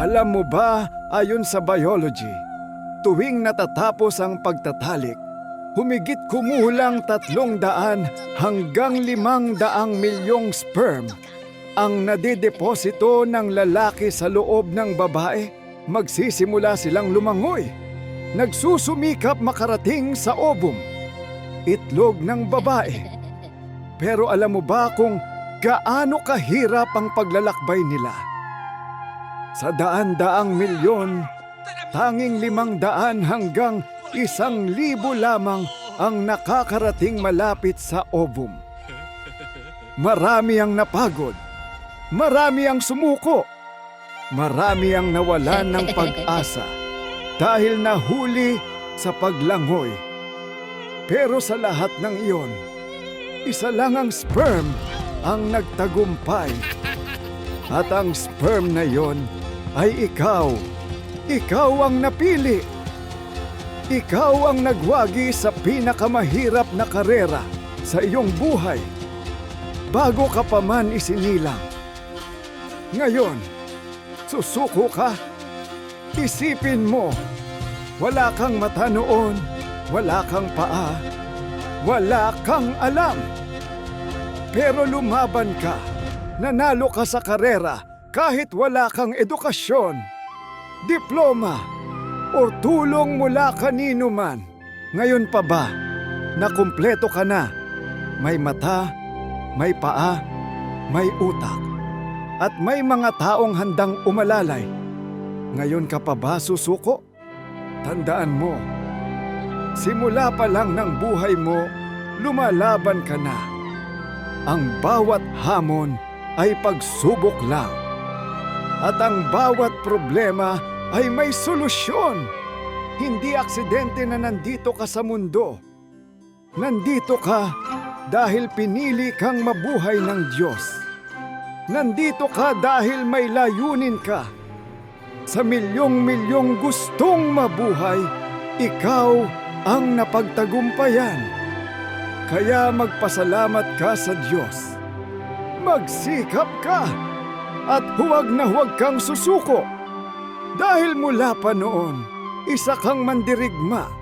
Alam mo ba, ayon sa biology, tuwing natatapos ang pagtatalik, humigit kumulang tatlong daan hanggang limang daang milyong sperm ang nadideposito ng lalaki sa loob ng babae. Magsisimula silang lumangoy. Nagsusumikap makarating sa obum, itlog ng babae. Pero alam mo ba kung gaano kahirap ang paglalakbay nila? Sa daan-daang milyon, tanging limang daan hanggang isang libo lamang ang nakakarating malapit sa ovum. Marami ang napagod. Marami ang sumuko. Marami ang nawalan ng pag-asa dahil nahuli sa paglangoy. Pero sa lahat ng iyon, isa lang ang sperm ang nagtagumpay. At ang sperm na iyon ay ikaw. Ikaw ang napili. Ikaw ang nagwagi sa pinakamahirap na karera sa iyong buhay bago ka pa man isinilang. Ngayon, susuko ka? Isipin mo, wala kang mata noon, wala kang paa, wala kang alam. Pero lumaban ka, nanalo ka sa karera kahit wala kang edukasyon, diploma, o tulong mula kanino man. Ngayon pa ba, na kumpleto ka na, may mata, may paa, may utak, at may mga taong handang umalalay. Ngayon ka pa ba susuko? Tandaan mo, simula pa lang ng buhay mo, lumalaban ka na. Ang bawat hamon ay pagsubok lang. At ang bawat problema ay may solusyon. Hindi aksidente na nandito ka sa mundo. Nandito ka dahil pinili kang mabuhay ng Diyos. Nandito ka dahil may layunin ka. Sa milyong-milyong gustong mabuhay, ikaw ang napagtagumpayan. Kaya magpasalamat ka sa Diyos. Magsikap ka at huwag na huwag kang susuko. Dahil mula pa noon, isa kang mandirigma